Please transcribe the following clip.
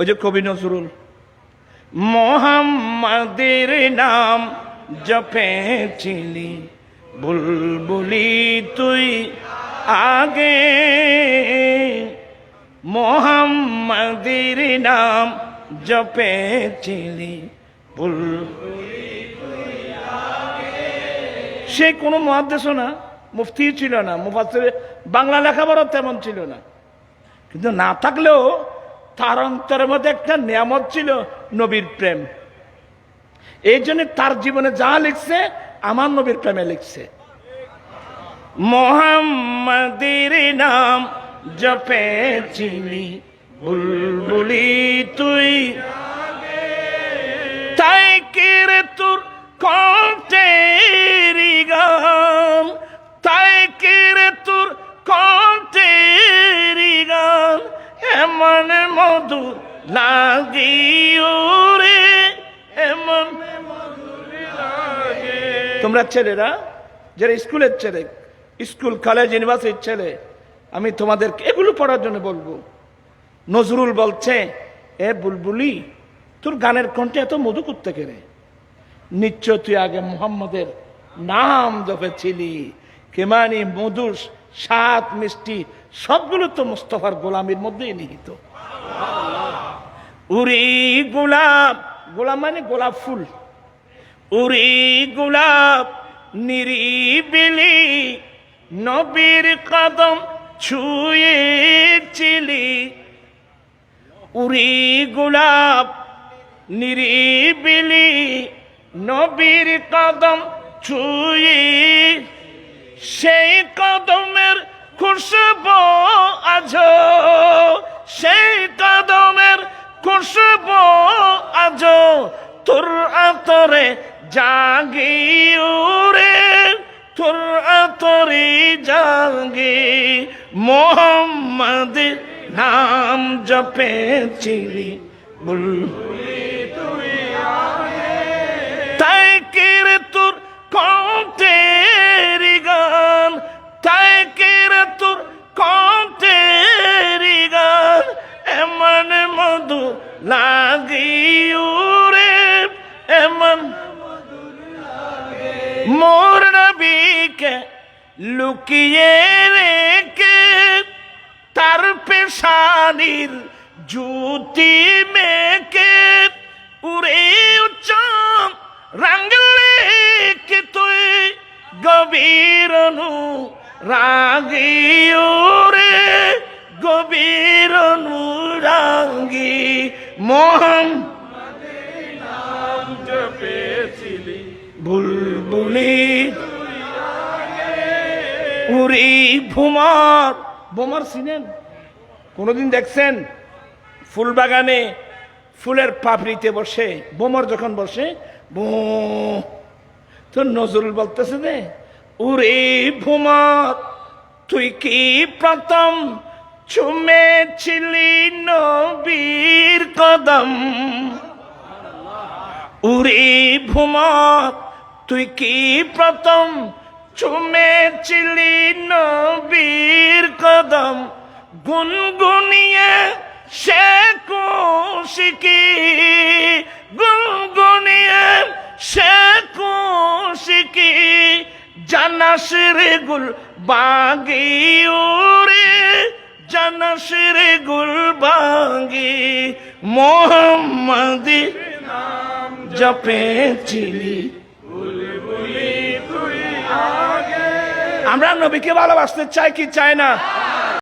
ওই যে কবি নজরুল। মোহাম্মদের নাম জপেছিলি বুলবুলি তুই আগে। মোহাম্মদের নাম জপেছিলি বুলবুলি সে কোনো মহাদেশও না, মুফতি ছিল না মুফাসির বাংলা লেখাপড়া তেমন ছিল না। কিন্তু না থাকলেও তার অন্তরের মধ্যে একটা নিয়ামত ছিল, নবীর প্রেম। এই জন্য তার জীবনে যা লিখছে, আমার নবীর প্রেমে লিখছে। মোহাম্মদির নাম জপে চিনি বুলবুলি তুই তাই এমন তোমরা ছেলেরা, যারা স্কুলের ছেলে, স্কুল কলেজ ইউনিভার্সিটির ছেলে, আমি তোমাদের এগুলো পড়ার জন্য বলব। নজরুল বলছে, এ বুলবুলি, তোর গানের কণ্ঠে এত মধু করতে কেড়ে নিশ্চয় তুই আগে মুহাম্মদের নাম জপেছিলি। কেমানি, মধুর সাত মিষ্টি, সবগুলো তো মুস্তফার গোলামির মধ্যেই নিহিত। উরি গোলাপ গোলাপ মানে গোলাপ ফুল। উরি গোলাপ, নিরিবিলি নবীর কদম ছুঁয়েছিলি। উরি গোলাপ, নিরিবিলি নবীর কদম ছুঁয়ে, সেই কদমের খুশব আজ আতরে জাগি উরে তোর আতরে জাগি। মোহাম্মদ নাম জপেছিলি বুল। তাই কেরে তোর কণ্ঠের গান, তাই কেরে তোর কণ্ঠের গান, এমন মধু লাগিও মোর নবীকে লুকিয়ে রেখে তার পেশানির জুতি মেকে উড়ে উচ্চম রাঙ্গলে কে তুই গভীর নু রাগি ওরে গভীর নু রাঙ্গি মোহন বুলবুলি, উরি ভুমার। বোমার সিনেন। কোনোদিন দেখছেন? ফুল বাগানে ফুলের পাপড়িতে বসে, বোমর যখন বসে, বো, তো নজরুল বলতেছে যে, উরে ভুমার, তুই কি প্রথম চুমেছিলি নবীর কদম? উরে ভুমত তুই কি প্রথম চুমেছিলি নবীর কদম? গুনগুনিয়ে সে কুশিকি। গুনগুনিয়ে সে কুশিকি। জানাস রে গুল বাগি উরে জানাস রে গুল বাগি মোহাম্মদী জপেছিলি। আমরা নবীকে ভালোবাসতে চাই কি চাই না?